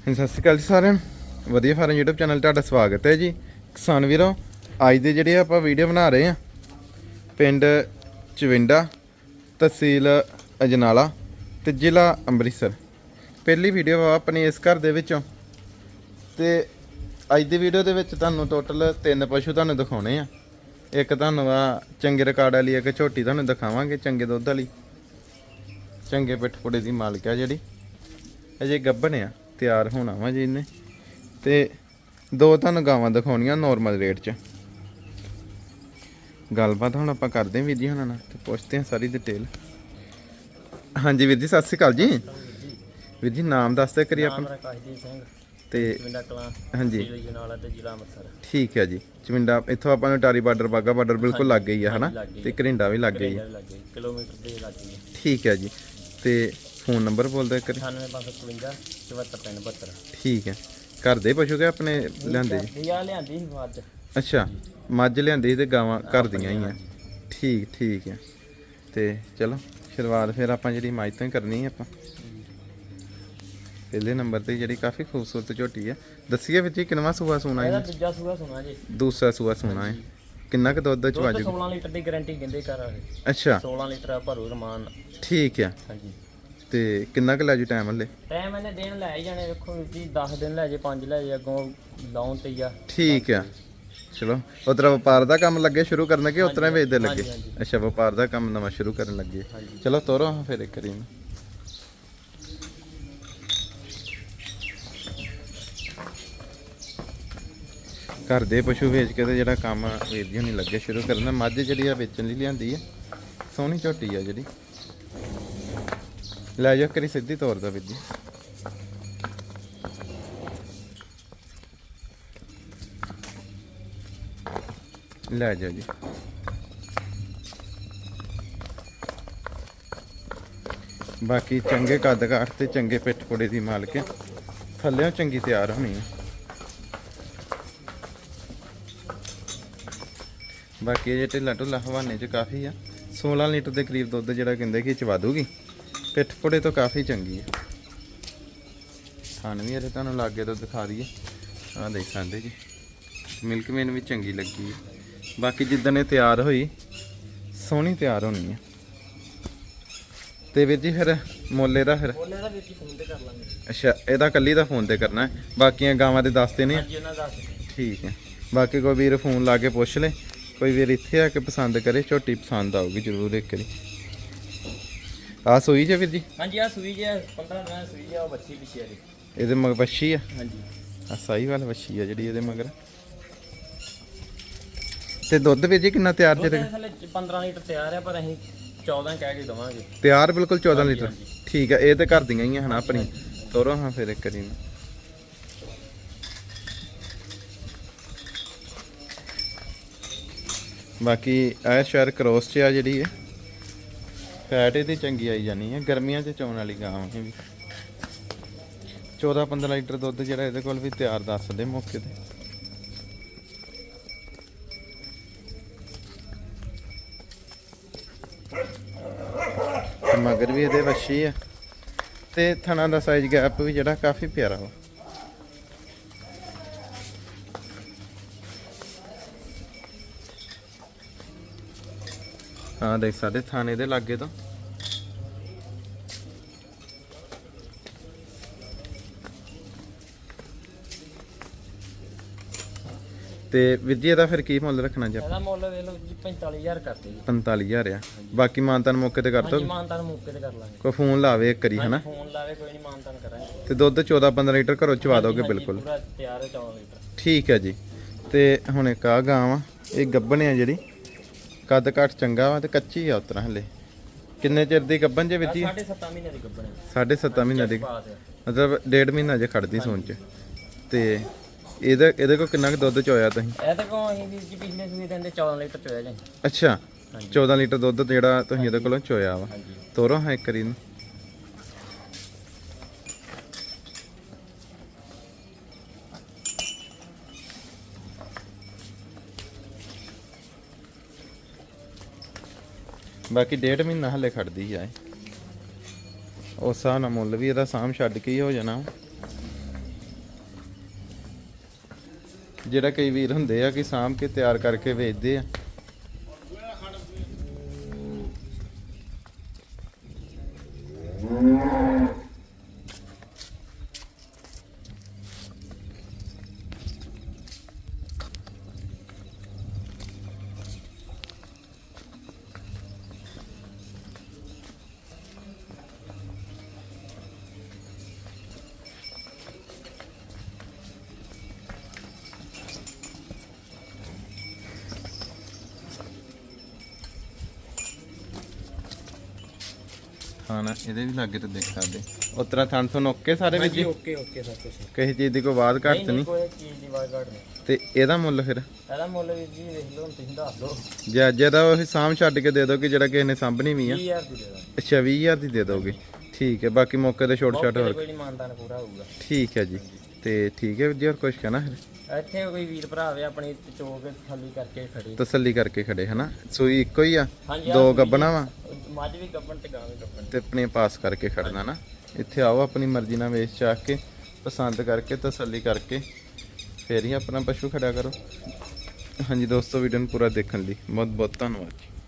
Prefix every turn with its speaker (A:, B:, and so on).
A: ਹਾਂਜੀ, ਸਤਿ ਸ਼੍ਰੀ ਅਕਾਲ ਜੀ ਸਾਰਿਆਂ ਨੂੰ। ਵਧੀਆ ਫਾਰਮ YouTube ਚੈਨਲ ਤੁਹਾਡਾ ਸਵਾਗਤ ਹੈ ਜੀ। ਕਿਸਾਨ ਵੀਰੋ ਅੱਜ ਦੇ ਜਿਹੜੇ ਆਪਾਂ ਵੀਡੀਓ ਬਣਾ ਰਹੇ ਆ ਪਿੰਡ ਚਵਿੰਡਾ ਤਹਿਸੀਲ ਅਜਨਾਲਾ ਤੇ ਜ਼ਿਲ੍ਹਾ ਅੰਮ੍ਰਿਤਸਰ। ਪਹਿਲੀ ਵੀਡੀਓ ਆ ਆਪਣੀ ਇਸ ਘਰ ਦੇ ਵਿੱਚੋਂ। ਤੇ ਅੱਜ ਦੀ ਵੀਡੀਓ ਦੇ ਵਿੱਚ ਤੁਹਾਨੂੰ ਟੋਟਲ ਤਿੰਨ ਪਸ਼ੂ ਤੁਹਾਨੂੰ ਦਿਖਾਉਣੇ ਆ। ਇੱਕ ਤੁਹਾਨੂੰ ਆ ਚੰਗੇ ਰਿਕਾਰਡ ਵਾਲੀ ਇੱਕ ਝੋਟੀ ਤੁਹਾਨੂੰ ਦਿਖਾਵਾਂਗੇ ਚੰਗੇ ਦੁੱਧ ਵਾਲੀ। ਚੰਗੇ ਪਿੱਠਪੁੜੇ ਦੀ ਮਾਲਕ ਆ ਜਿਹੜੀ। ਅਜੇ ਗੱਭਣ ਆ। ਤਿਆਰ ਹੋਣਾ ਵਾ ਜੀ ਇਹਨੇ। ਤੇ ਦੋ ਤੁਹਾਨੂੰ ਗਾਵਾਂ ਦਿਖਾਉਣੀਆਂ ਨਾਰਮਲ ਰੇਟ 'ਚ। ਗੱਲਬਾਤ ਹੁਣ ਆਪਾਂ ਕਰਦੇ ਹਾਂ ਵੀਰ ਜੀ ਹੁਣਾਂ ਨਾਲ ਤੇ ਪੁੱਛਦੇ ਹਾਂ ਸਾਰੀ ਡਿਟੇਲ ਹਾਂਜੀ ਵੀਰ ਜੀ ਸਤਿ ਸ਼੍ਰੀ ਅਕਾਲ ਜੀ। ਵੀਰ ਜੀ ਨਾਮ ਦੱਸ ਦਿਆ ਕਰੀ ਆਪਣਾ
B: ਮੇਰਾ ਕਾਸ਼ਦੀਪ ਸਿੰਘ।
A: ਤੇ
B: ਕਲਾਂ।
A: ਹਾਂਜੀ।
B: ਜ਼ਿਲ੍ਹਾ ਜਨਾਲਾ ਤੇ ਜ਼ਿਲ੍ਹਾ ਅੰਮ੍ਰਿਤਸਰ।
A: ਠੀਕ ਹੈ ਜੀ। ਚਵਿੰਡਾ ਇੱਥੋਂ ਆਪਾਂ ਨੂੰ ਟਾਰੀ ਬਾਰਡਰ ਬਾਗਾ ਬਾਰਡਰ ਬਿਲਕੁਲ ਲੱਗ ਗਈ ਆ ਹਨਾ? ਤੇ ਘਰਿੰਡਾ ਵੀ ਲੱਗ ਗਈ
B: ਕਿਲੋਮੀਟਰ ਦੇ ਲੱਗੇ
A: ਠੀਕ ਹੈ ਜੀ। ਤੇ ਫੋਨ ਨੰਬਰ ਬੋਲ ਦਿਆ ਕਰੀ।
B: 9555 7472
A: ਠੀਕ ਹੈ। ਘਰ ਦੇ ਪਸ਼ੂ ਕੇ ਆਪਣੇ ਲਿਆਂਦੇ? ਜੀ
B: ਇਹ ਆ ਲਿਆਂਦੀ ਸੀ ਮੱਝ।
A: ਅੱਛਾ ਮੱਝ ਲਿਆਂਦੀ ਸੀ ਤੇ ਗਾਵਾਂ ਘਰ ਦੀਆਂ ਹੀ ਆ। ਠੀਕ ਠੀਕ ਹੈ। ਤੇ ਚਲੋ ਸ਼ੁਰੂਆਤ ਫਿਰ ਆਪਾਂ ਜਿਹੜੀ ਮੱਝ ਤੋਂ ਹੀ ਕਰਨੀ ਹੈ ਆਪਾਂ। ਪਹਿਲੇ ਨੰਬਰ ਤੇ ਜਿਹੜੀ ਕਾਫੀ ਖੂਬਸੂਰਤ ਝੋਟੀ ਹੈ ਦੱਸੀਏ ਵਿੱਚ ਕਿੰਨਵਾ ਸੂਆ ਸੋਨਾ
B: ਇਹਦਾ
A: ਹੈ
B: ਦੂਜਾ ਸੂਆ ਸੁਣਾ ਜੀ।
A: ਦੂਸਰਾ ਸੂਆ ਸੋਨਾ ਹੈ। ਕਿੰਨਾ ਕੁ ਦੁੱਧ ਚ ਵਾਜੂ
B: 16 ਲੀਟਰ ਦੀ ਗਾਰੰਟੀ ਕਹਿੰਦੇ ਘਰ ਵਾਲੇ
A: ਅੱਛਾ।
B: 16 ਲੀਟਰ ਭਰੂ ਰਮਾਨ।
A: ਠੀਕ ਹੈ।
B: ਹਾਂਜੀ।
A: ਤੇ ਕਿੰਨਾ ਕੁ ਲੈ ਜੂ ਟਾਈਮ ਹਲੇ?
B: ਟਾਈਮ ਇਹਨੇ ਦਿਨ ਲੈ ਹੀ ਜਾਣੇ ਵੇਖੋ ਵੀਰ ਜੀ 10 ਦਿਨ ਲੈ ਜੇ 5 ਲੈ ਜੇ ਅੱਗੋਂ ਲਾਉਣ ਤੇ ਹੀ ਆ।
A: ਠੀਕ ਹੈ ਚਲੋ ਉਤਰਾ ਵਪਾਰ ਦਾ ਕੰਮ ਲੱਗੇ ਸ਼ੁਰੂ ਕਰਨ ਕਿ ਉਤਰਾ ਵੇਚਦੇ ਲੱਗੇ?
B: ਹਾਂਜੀ।
A: ਅੱਛਾ ਵਪਾਰ ਦਾ ਕੰਮ ਨਵਾਂ ਸ਼ੁਰੂ ਕਰਨ ਲੱਗੇ।
B: ਹਾਂਜੀ।
A: ਚਲੋ ਤੋਰੋ ਫਿਰ ਇੱਕ ਵਾਰੀ ਘਰ ਦੇ ਪਸ਼ੂ ਵੇਚ ਕੇ ਤੇ ਜਿਹੜਾ ਕੰਮ ਵੀਰ ਜੀ ਨਹੀਂ ਲੱਗੇ ਸ਼ੁਰੂ ਕਰਨਾ ਮੱਝ ਜਿਹੜੀ ਆ ਵੇਚਣ ਲਈ ਲਿਆਂਦੀ ਆ ਸੋਹਣੀ ਝੋਟੀ ਆ ਜਿਹੜੀ। ਲੈ ਜਾ ਕਰੀ ਸਿੱਧੀ ਤੌਰ ਦਾ ਵੀਰ ਲੈ ਜਾ ਜੀ। ਬਾਕੀ ਚੰਗੇ ਕੱਦ ਕਾਠ ਤੇ ਚੰਗੇ ਪਿੱਠ ਪੁੜੇ ਦੀ ਮਾਲਕ ਹੈ। ਥੱਲਿਓਂ ਚੰਗੀ ਤਿਆਰ ਹੋਣੀ ਹੈ। ਬਾਕੀ ਇਹ ਢਿੱਲਾ ਢੁੱਲਾ ਹਵਾਨੇ ਚ ਕਾਫੀ ਆ। 16 ਲੀਟਰ ਦੇ ਕਰੀਬ ਦੁੱਧ ਜਿਹੜਾ ਕਹਿੰਦੇ ਕਿ ਚਵਾ ਦੂਗੀ ਪਿੱਠ ਪੁੜੇ ਤੋਂ ਕਾਫੀ ਚੰਗੀ ਹੈ। ਥਣ ਵੀ ਇਹਦੇ ਤੁਹਾਨੂੰ ਲਾਗੇ ਤੋਂ ਦਿਖਾ ਦਈਏ। ਆਹ ਦੇਖ ਸਕਦੇ ਜੀ। ਮਿਲਕ ਮੇਨ ਵੀ ਚੰਗੀ ਲੱਗੀ ਹੈ। ਬਾਕੀ ਜਿੱਦਣ ਇਹ ਤਿਆਰ ਹੋਈ ਸੋਹਣੀ ਤਿਆਰ ਹੋਣੀ ਹੈ। ਤੇ ਵੀਰ ਜੀ ਫਿਰ ਮੁੱਲ ਇਹਦਾ ਫਿਰ?
B: ਬੋਲੇ ਦਾ ਵੀਰ ਜੀ ਫੋਨ ਤੇ ਕਰ ਲਾਂਗੇ।
A: ਅੱਛਾ ਇਹਦਾ ਕੱਲੀ ਦਾ ਫੋਨ ਤੇ ਕਰਨਾ ਹੈ। ਬਾਕੀਆਂ ਗਾਵਾਂ ਦੇ ਦੱਸਦੇ ਨੇ।
B: ਹਾਂਜੀ ਉਹਨਾਂ ਦਾ
A: ਠੀਕ ਹੈ। ਬਾਕੀ ਕੋਈ ਵੀਰ ਫੋਨ ਲਾ ਕੇ ਪੁੱਛ ਲੈ। ਕੋਈ ਵੀਰ ਇੱਥੇ ਆ ਕੇ ਪਸੰਦ ਕਰੇ ਝੋਟੀ ਪਸੰਦ ਆਊਗੀ ਜ਼ਰੂਰ ਇੱਕ ਵਾਰੀ। ਆ ਸੋਈ ਜੇ ਵੀਰ ਜੀ?
B: ਹਾਂਜੀ ਆ ਸੂਈ ਜੀ 15 ਦਿਨਾਂ ਦੀ ਸੂਈ ਆ ਉਹ ਬੱਚੀ ਪਿੱਛੇ ਆ ਜੀ।
A: ਇਹਦੇ ਮਗਰ ਵੱਛੀ ਆ?
B: ਹਾਂਜੀ।
A: ਆ ਸਾਈ ਵਾਲ ਵੱਛੀ ਆ ਜਿਹੜੀ ਇਹਦੇ ਮਗਰ। ਤੇ ਦੁੱਧ ਵੀਰ ਜੀ ਕਿੰਨਾ ਤਿਆਰ ਜੇ
B: ਥੱਲੇ 15 ਲੀਟਰ ਤਿਆਰ ਹੈ ਪਰ ਅਸੀਂ 14 ਕਹਿ ਕੇ ਦਵਾਂਗੇ।
A: ਤਿਆਰ ਬਿਲਕੁਲ 14 ਲੀਟਰ।
B: ਹਾਂਜੀ।
A: ਠੀਕ ਹੈ ਇਹ ਤੇ ਘਰ ਦੀਆਂ ਹੀ ਆ ਹਨਾ ਆਪਣੀ। ਤੋਰੋ ਹਾਂ ਫਿਰ ਇੱਕ ਵਾਰੀ। ਨੂੰ। ਬਾਕੀ ਇਹ ਸ਼ਹਿਰ ਕ੍ਰੋਸ ਚ ਆ ਜਿਹੜੀ ਹੈ ਫੈਟ ਇਹਦੀ ਚੰਗੀ ਆਈ ਜਾਣੀ ਹੈ, ਗਰਮੀਆਂ ਚ ਚੋਣ ਵਾਲੀ ਗਾਂ ਇਹ ਵੀ। 14 15 ਲੀਟਰ ਦੁੱਧ ਜਿਹੜਾ ਇਹਦੇ ਕੋਲ ਵੀ ਤਿਆਰ ਦੱਸਦੇ ਮੌਕੇ ਤੇ। ਤੇ ਮਗਰ ਵੀ ਇਹਦੇ ਵੱਛੀ ਆ। ਤੇ ਥਣਾ ਦਾ ਸਾਈਜ਼ ਗੈਪ ਵੀ ਜਿਹੜਾ ਕਾਫੀ ਪਿਆਰਾ ਵਾ। ਹਾਂ ਦੇਖ ਸਾਡੇ ਥਾਣੇ ਦੇ ਲਾਗੇ ਤੋਂ। ਤੇ ਵੀਰ ਜੀ ਇਹਦਾ ਫਿਰ ਕੀ ਮੁੱਲ ਰੱਖਣਾ ਜੀ
B: ਇਹਦਾ ਮੁੱਲ ਵੇਖ ਲਓ ਜੀ 45000 ਕਰਦੇ ਜੀ।
A: 45000 ਆ। ਬਾਕੀ ਮਾਨਤਾਨ ਮੌਕੇ ਤੇ ਕਰ ਦੋ।
B: ਹਾਂਜੀ ਮਾਨਤਾਨ ਮੌਕੇ ਤੇ ਕਰ ਲਾਂਗੇ।
A: ਕੋਈ ਫੋਨ ਲਾਵੇ ਇੱਕ ਵਾਰੀ ਹਨਾ?
B: ਫੋਨ ਲਾਵੇ ਕੋਈ ਨਹੀਂ ਮਾਨਤਾਨ ਕਰਾਂਗੇ।
A: ਤੇ ਦੁੱਧ 14 15 ਲੀਟਰ ਘਰੋਂ ਚਵਾ ਦੋਗੇ ਬਿਲਕੁਲ।
B: ਪੂਰਾ ਤਿਆਰ ਹੈ 14 ਲੀਟਰ
A: ਠੀਕ ਹੈ ਜੀ। ਤੇ ਹੁਣ ਇੱਕ ਆ ਗਾਂ ਵਾ ਇਹ ਗੱਬਣ ਆ ਜਿਹੜੀ। ਕੱਦ ਘੱਟ ਚੰਗਾ ਵਾ ਤੇ ਕੱਚੀ ਆ ਉਤਰਾ ਹਲੇ। ਕਿੰਨੇ ਚਿਰ ਦੀ ਗੱਬਣ ਜੇ ਵਿੱਧੀ
B: ਸਾਢੇ 7 ਮਹੀਨੇ ਦੀ ਗੱਭਣ ਹੈ
A: ਸਾਢੇ 7 ਮਹੀਨੇ ਦੀ।
B: ਪਾਸ ਹੈ
A: ਮਤਲਬ ਡੇਢ ਮਹੀਨਾ ਜੇ ਖੜਦੀ ਸੂਣ ਚ। ਤੇ ਇਹਦੇ ਇਹਦੇ ਕੋ ਕਿੰਨਾ ਕੁ ਦੁੱਧ ਚੋਇਆ ਤੁਸੀਂ?
B: ਇਹ ਤਾਂ ਕੋ ਅਸੀਂ ਵੀਰ ਜੀ ਪਿਛਲੇ ਸੂਏ ਦਿਨ ਦੇ 14 ਲੀਟਰ ਚੋਇਆ ਜੀ।
A: ਅੱਛਾ
B: ਹਾਂਜੀ।
A: 14 ਲੀਟਰ ਦੁੱਧ ਜਿਹੜਾ ਤੁਸੀਂ ਇਹਦੇ ਕੋਲੋਂ ਚੋਇਆ ਵਾ। ਤੋਰੋ ਹਾਂ ਇੱਕ ਵਾਰੀ ਨੂੰ ਬਾਕੀ ਡੇਢ ਮਹੀਨਾ ਹਲੇ ਖੜਦੀ ਆ ਉਸ ਹਿਸਾਬ ਨਾਲ ਮੁੱਲ ਵੀ ਇਹਦਾ ਸਾਮ ਛੱਡ ਕੇ ਹੀ ਹੋ ਜਾਣਾ। ਜਿਹੜਾ ਕਈ ਵੀਰ ਹੁੰਦੇ ਆ ਕਿ ਸਾਮ ਕੇ ਤਿਆਰ ਕਰਕੇ ਵੇਚਦੇ ਆ। ਹਾਂ ਨਾ ਇਹਦੇ ਵੀ ਲੱਗੇ ਤੇ ਦੇਖ ਸਕਦੇ। ਉਤਰਾ ਥਣ ਤੋਂ ਨੋਕੇ ਸਾਰੇ ਵਿੱਚ
B: ਹਾਂਜੀ ਓਕੇ ਓਕੇ ਸਭ ਕੁਝ
A: ਕਿਸੇ ਚੀਜ਼ ਦੀ ਕੋਈ ਬਾਤ ਘੱਟ ਨਹੀਂ
B: ਕੋਈ ਚੀਜ਼ ਦੀ ਵਾਜ ਘੱਟ ਨਹੀਂ।
A: ਤੇ ਇਹਦਾ ਮੁੱਲ ਫਿਰ?
B: ਇਹਦਾ ਮੁੱਲ ਵੀਰ ਜੀ ਵੇਖ ਲਓ ਤੁਸੀਂ ਦੱਸ ਦਿਓ।
A: ਜੇ ਅੱਜ ਦਾ ਉਹ ਸਾਂਭ ਛੱਡ ਕੇ ਦੇ ਦੋਗੇ ਜਿਹੜਾ ਕਿਸੇ ਨੇ ਸਾਂਭਣੀ ਵੀ ਆ?
B: 20000 ਦੀ ਦੇ ਦਾਂ
A: ਅੱਛਾ 20000 ਦੀ ਦੇ ਦੋਗੇ। ਠੀਕ ਹੈ ਬਾਕੀ ਮੌਕੇ ਤੇ ਛੋਟ ਛੱਟ ਹੋਰ
B: ਕੋਈ ਮਾਨਦਾਨ ਪੂਰਾ ਹੋਊਗਾ।
A: ਠੀਕ ਹੈ ਜੀ ਤੇ ਠੀਕ ਹੈ ਵੀਰ ਜੀ ਹੋਰ ਕੁਝ ਕਹਿਣਾ ਫਿਰ
B: ਇੱਥੇ ਕੋਈ ਵੀਰ ਭਰਾ ਆਵੇ ਆਪਣੀ ਚੋਕ ਥੱਲੀ ਕਰਕੇ ਖੜੀ।
A: ਤਸੱਲੀ ਕਰਕੇ ਖੜੇ ਹਨਾ? ਸੂਈ ਇੱਕੋ ਹੀ ਆ ਦੋ ਗੱਬਣਾ ਵਾ?
B: ਮੱਝ ਵੀ ਗੱਬਣ ਤੇ ਗਾਂ ਵੀ ਗੱਬਣ।
A: ਤੇ ਆਪਣੇ ਪਾਸ ਕਰਕੇ ਖੜਨਾ ਨਾ ਇੱਥੇ ਆਓ ਆਪਣੀ ਮਰਜ਼ੀ ਨਾਲ ਵੇਚ ਚਾਕ ਕੇ ਪਸੰਦ ਕਰਕੇ ਤਸੱਲੀ ਕਰਕੇ ਫੇਰ ਹੀ ਆਪਣਾ ਪਸ਼ੂ ਖੜਾ ਕਰੋ। ਹਾਂਜੀ ਦੋਸਤੋ ਵੀਡੀਓ ਨੂੰ ਪੂਰਾ ਦੇਖਣ ਲਈ ਬਹੁਤ ਬਹੁਤ ਧੰਨਵਾਦ ਜੀ।